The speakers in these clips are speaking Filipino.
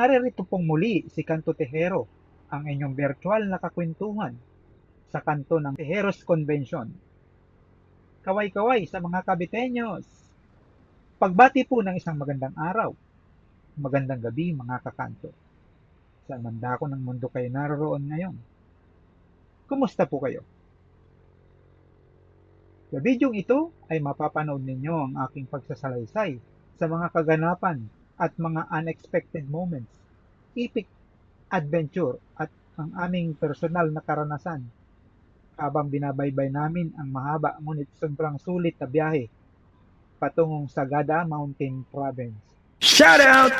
Naririto pong muli si Kanto Tejero, ang inyong virtual na kakwentuhan sa kanto ng Tejeros Convention. Kaway-kaway sa mga kabitenyos! Pagbati po ng isang magandang araw, magandang gabi mga kakanto. Saan man dako ng mundo kayo naroon ngayon? Kumusta po kayo? Sa bidyong ito ay mapapanood ninyo ang aking pagsasalaysay sa mga kaganapan at mga unexpected moments, epic adventure at ang aming personal na karanasan habang binabaybay namin ang mahaba ngunit sobrang sulit na biyahe patungong Sagada Mountain Province. Shout out!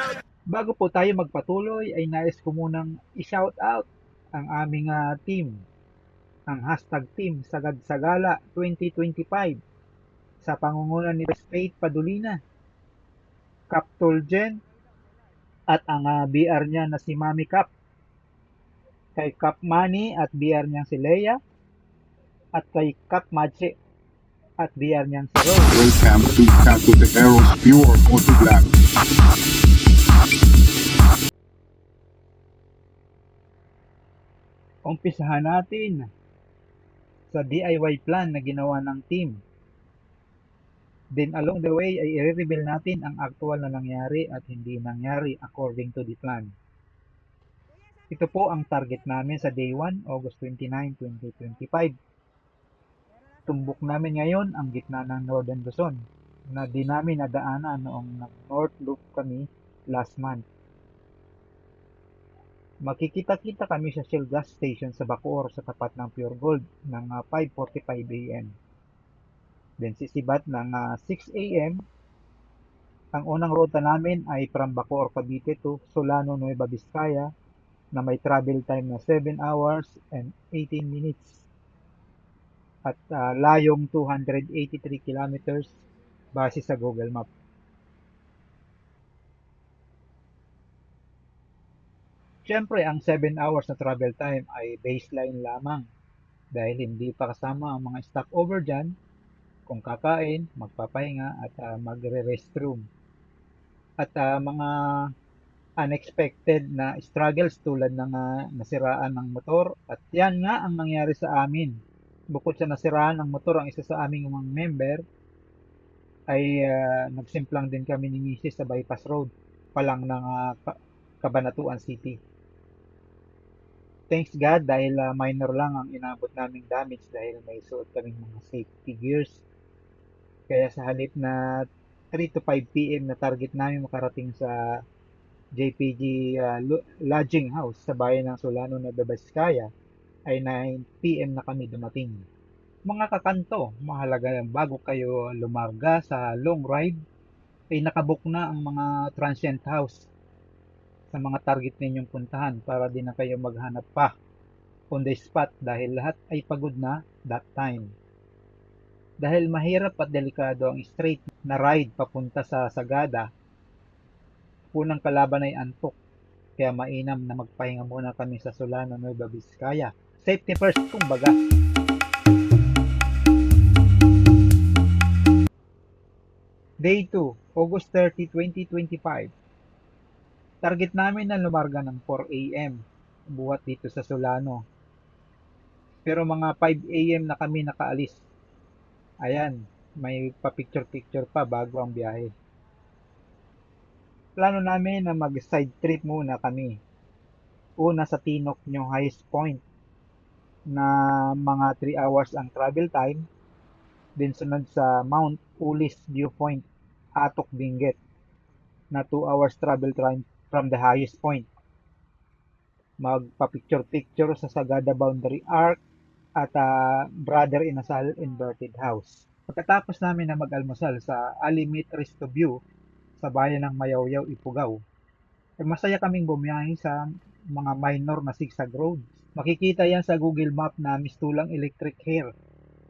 Bago po tayo magpatuloy ay nais ko munang i-shout out ang aming ah, team, ang hashtag team Sagad Sagala 2025 sa pangungunan ni Faith Padulina, Cap Tulgen, at ang ah, BR niya na si Mami Cap, kay Cap Mani at BR niyang si Leia, at kay Cap Mache at BR niyang si Rose. Welcome to Cato de Eros Pure Auto Black. umpisahan natin sa DIY plan na ginawa ng team. Then along the way ay i-reveal natin ang actual na nangyari at hindi nangyari according to the plan. Ito po ang target namin sa day 1, August 29, 2025. Tumbok namin ngayon ang gitna ng Northern Luzon na di namin nadaanan noong nag-North Loop kami last month makikita-kita kami sa Shell gas station sa Bacoor sa tapat ng Pure Gold ng ah, 5.45 a.m. Then sisibat ng ah, 6 a.m. Ang unang ruta namin ay from Bacoor, Cavite to Solano, Nueva Vizcaya na may travel time na 7 hours and 18 minutes at ah, layong 283 kilometers base sa Google Map. Siyempre, ang 7 hours na travel time ay baseline lamang dahil hindi pa kasama ang mga stopover dyan kung kakain, magpapahinga at ah, magre-restroom. At ah, mga unexpected na struggles tulad ng ah, nasiraan ng motor at yan nga ang nangyari sa amin. Bukod sa nasiraan ng motor ang isa sa aming mga member ay ah, nagsimplang din kami ni Mrs. sa bypass road palang ng ah, Ka- Cabanatuan City. Thanks God dahil ah, minor lang ang inabot naming damage dahil may suot kaming mga safety gears. Kaya sa halip na 3 to 5 p.m. na target namin makarating sa JPG ah, Lo- Lodging House sa bayan ng Solano na Babaskaya ay 9 p.m. na kami dumating. Mga kakanto, mahalaga yan bago kayo lumarga sa long ride ay nakabook na ang mga transient house sa mga target ninyong puntahan para di na kayo maghanap pa on the spot dahil lahat ay pagod na that time. Dahil mahirap at delikado ang straight na ride papunta sa Sagada, unang kalaban ay antok. Kaya mainam na magpahinga muna kami sa Solano, Nueva Vizcaya. Safety first, kumbaga. Day 2, August 30, 2025. Target namin na lumarga ng 4 a.m. buhat dito sa Solano. Pero mga 5 a.m. na kami nakaalis. Ayan, may pa-picture-picture pa bago ang biyahe. Plano namin na mag-side trip muna kami. Una sa Tinok New highest point na mga 3 hours ang travel time. Then sunod sa Mount Ulis Viewpoint, Atok Benguet na 2 hours travel time from the highest point. Magpa-picture-picture sa Sagada Boundary Arc at ah, Brother Inasal Inverted House. Pagkatapos namin na mag-almusal sa Alimit Resto View sa bayan ng Mayawyaw, Ifugao, eh, masaya kaming bumiyahe sa mga minor na zigzag roads. Makikita yan sa Google Map na mistulang electric hair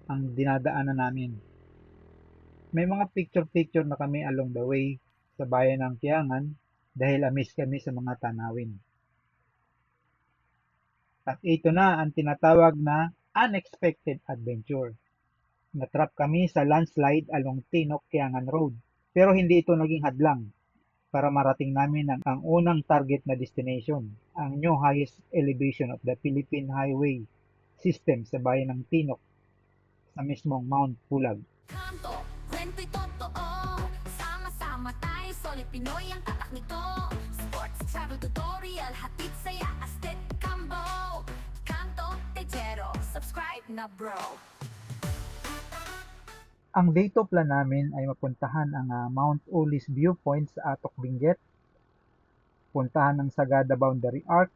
ang dinadaanan namin. May mga picture-picture na kami along the way sa bayan ng Kiangan dahil amis kami sa mga tanawin. At ito na ang tinatawag na unexpected adventure. Natrap kami sa landslide along Tinok Kiangan Road. Pero hindi ito naging hadlang para marating namin ang, ang unang target na destination, ang new highest elevation of the Philippine Highway System sa bayan ng Tinok sa mismong Mount Pulag. Kanto, kwento'y totoo Sama-sama tayo, solid Pinoy ang tatak nito Sports, travel tutorial, hatid saya, subscribe na bro Ang date of plan namin ay mapuntahan ang ah, Mount Ulis Viewpoint sa Atok Benguet, puntahan ng Sagada Boundary Arc,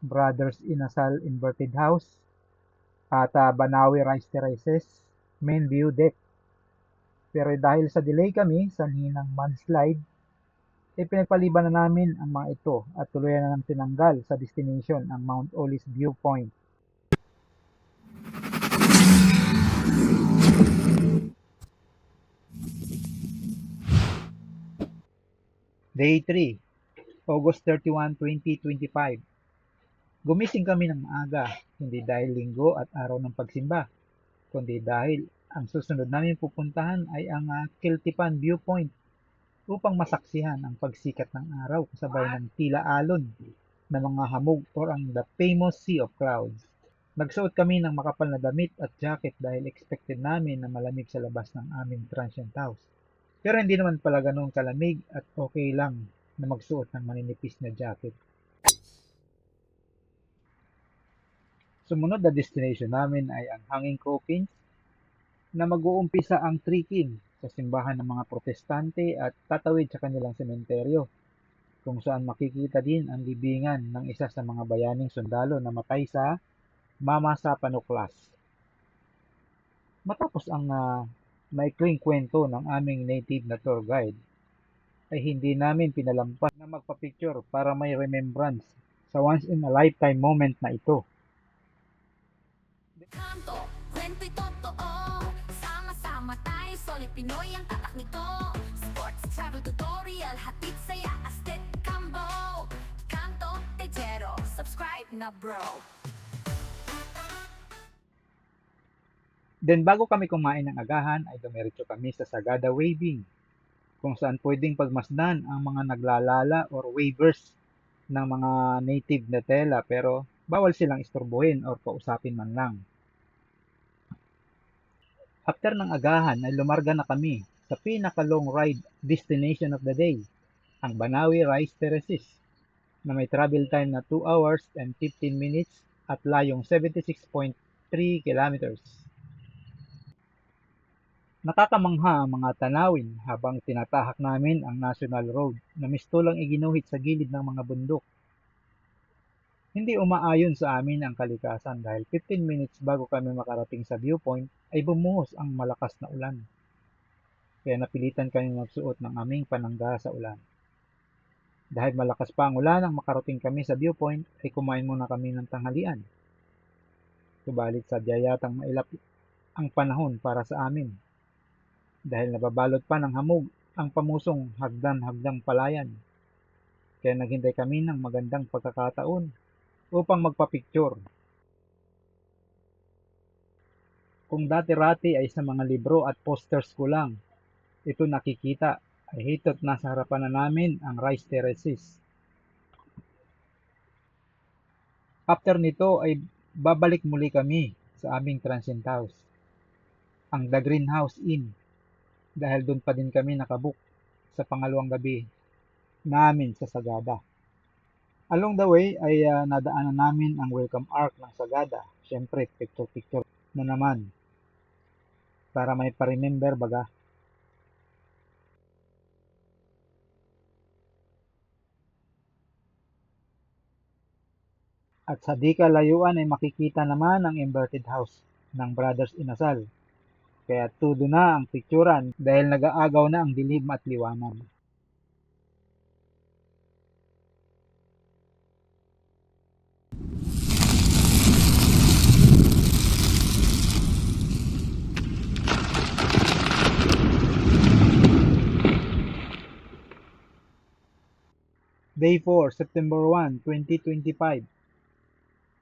Brothers Inasal Inverted House, at ah, Banawi Rice Terraces, Main View Deck. Pero dahil sa delay kami sa hinang mudslide, eh pinagpaliban na namin ang mga ito at tuluyan na ng tinanggal sa destination ang Mount Ulis Viewpoint. Day 3, August 31, 2025. Gumising kami ng maaga, hindi dahil linggo at araw ng pagsimba, kundi dahil ang susunod namin pupuntahan ay ang ah, Kiltipan Viewpoint upang masaksihan ang pagsikat ng araw kasabay ng tila alon na mga hamog or ang the famous Sea of Clouds. Nagsuot kami ng makapal na damit at jacket dahil expected namin na malamig sa labas ng aming transient house. Pero hindi naman pala ganun kalamig at okay lang na magsuot ng maninipis na jacket. Sumunod na destination namin ay ang Hanging Coffins na mag-uumpisa ang trekking sa simbahan ng mga protestante at tatawid sa kanilang sementeryo kung saan makikita din ang libingan ng isa sa mga bayaning sundalo na matay sa Mama sa Panuklas. Matapos ang ah, maikling kwento ng aming native na tour guide, ay hindi namin pinalampas na magpa-picture para may remembrance sa once in a lifetime moment na ito. Kanto, kwento'y totoo Sama-sama tayo, solid Pinoy ang tatak nito Sports, travel tutorial, hatid saya, astet, kambo Kanto, tejero, subscribe na bro Then bago kami kumain ng agahan ay dumiretso kami sa Sagada Waving kung saan pwedeng pagmasdan ang mga naglalala or wavers ng mga native na tela pero bawal silang istorbohin or kausapin man lang. After ng agahan ay lumarga na kami sa pinaka-long ride destination of the day, ang Banawi Rice Terraces na may travel time na 2 hours and 15 minutes at layong 76.3 kilometers. Nakakamangha ang mga tanawin habang tinatahak namin ang National Road na mistulang iginuhit sa gilid ng mga bundok. Hindi umaayon sa amin ang kalikasan dahil 15 minutes bago kami makarating sa viewpoint ay bumuhos ang malakas na ulan. Kaya napilitan kami magsuot ng aming panangga sa ulan. Dahil malakas pa ang ulan nang makarating kami sa viewpoint ay kumain muna kami ng tanghalian. Subalit sadya yatang mailap ang panahon para sa amin dahil nababalot pa ng hamog ang pamusong hagdan-hagdang palayan. Kaya naghintay kami ng magandang pagkakataon upang magpa-picture. Kung dati-rati ay sa mga libro at posters ko lang, ito nakikita ay hitot nasa harapan na namin ang rice terraces. After nito ay babalik muli kami sa aming transient house, ang The Greenhouse Inn dahil doon pa din kami nakabook sa pangalawang gabi namin sa Sagada. Along the way ay ah, nadaanan namin ang welcome arc ng Sagada. Siyempre, picture-picture na naman para may pa-remember baga. At sa di kalayuan ay makikita naman ang inverted house ng Brothers Inasal. Kaya tudo na ang picturan dahil nag-aagaw na ang dilim at liwanag. Day 4, September 1, 2025.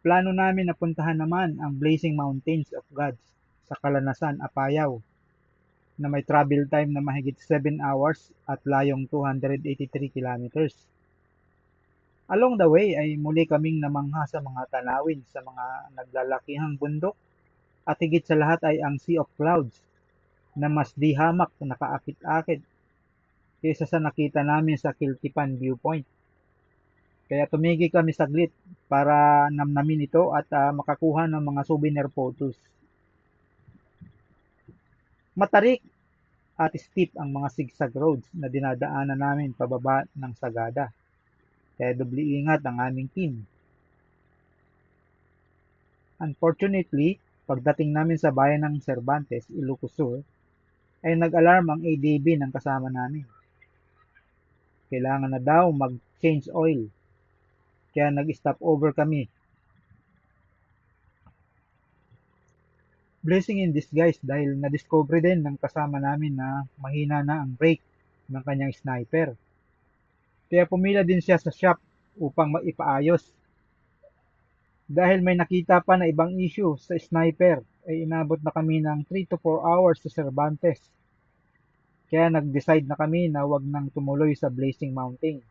Plano namin na puntahan naman ang Blazing Mountains of Gods sa Kalanasan, Apayao. na may travel time na mahigit 7 hours at layong 283 kilometers. Along the way ay muli kaming namangha sa mga tanawin sa mga naglalakihang bundok at higit sa lahat ay ang Sea of Clouds na mas di hamak na nakaakit-akit kaysa sa nakita namin sa Kiltipan Viewpoint. Kaya tumigil kami saglit para namnamin ito at ah, makakuha ng mga souvenir photos. Matarik at steep ang mga zigzag roads na dinadaanan namin pababa ng Sagada. Kaya doble ingat ang aming team. Unfortunately, pagdating namin sa bayan ng Cervantes, Ilocos Sur, ay nag-alarm ang ADB ng kasama namin. Kailangan na daw mag-change oil. Kaya nag-stop over kami. Blessing in disguise dahil na-discover din ng kasama namin na mahina na ang brake ng kanyang sniper. Kaya pumila din siya sa shop upang maipaayos. Dahil may nakita pa na ibang issue sa sniper, ay inabot na kami ng 3 to 4 hours sa Cervantes. Kaya nag-decide na kami na wag nang tumuloy sa Blazing Mountain.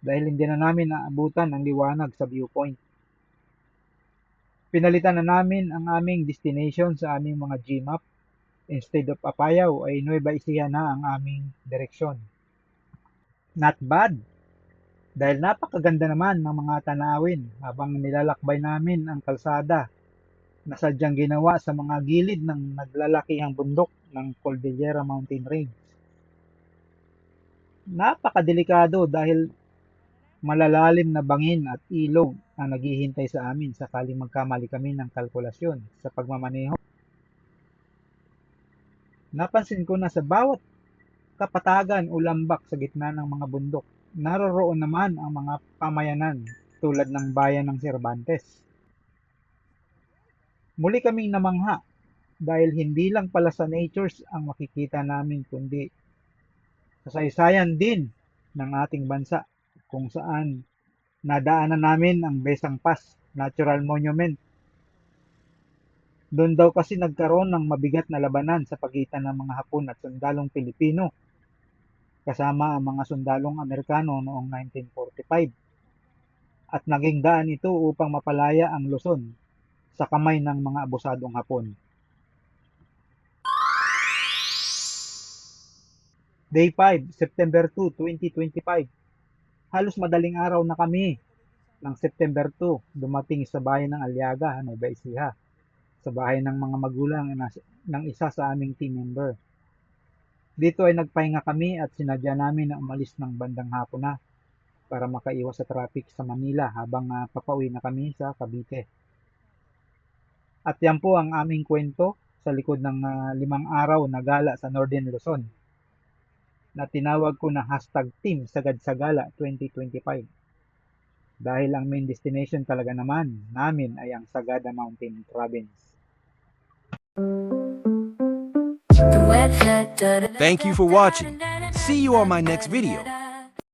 Dahil hindi na namin naabutan ang liwanag sa viewpoint. Pinalitan na namin ang aming destination sa aming mga Gmap. Instead of Apayao ay Nueva Ecija na ang aming direksyon. Not bad. Dahil napakaganda naman ng mga tanawin habang nilalakbay namin ang kalsada na sadyang ginawa sa mga gilid ng naglalakihang bundok ng Cordillera Mountain Range. Napakadelikado dahil malalalim na bangin at ilog ang naghihintay sa amin sakaling magkamali kami ng kalkulasyon sa pagmamaneho. Napansin ko na sa bawat kapatagan o lambak sa gitna ng mga bundok, naroroon naman ang mga pamayanan tulad ng bayan ng Cervantes. Muli kaming namangha dahil hindi lang pala sa natures ang makikita namin kundi kasaysayan din ng ating bansa kung saan nadaanan namin ang Besang Pass Natural Monument. Doon daw kasi nagkaroon ng mabigat na labanan sa pagitan ng mga Hapon at sundalong Pilipino kasama ang mga sundalong Amerikano noong 1945 at naging daan ito upang mapalaya ang Luzon sa kamay ng mga abusadong Hapon. Day 5, September 2, 2025. Halos madaling araw na kami ng September 2 dumating sa bayan ng Aliaga, Nueva Ecija, sa bahay ng mga magulang ng isa sa aming team member. Dito ay nagpahinga kami at sinadya namin na umalis ng bandang hapon na para makaiwas sa traffic sa Manila habang ah, papauwi na kami sa Cavite. At yan po ang aming kwento sa likod ng ah, limang araw na gala sa Northern Luzon na tinawag ko na hashtag team Sagad sa Gala 2025. Dahil ang main destination talaga naman namin ay ang Sagada Mountain Province. Thank you for watching. See you on my next video.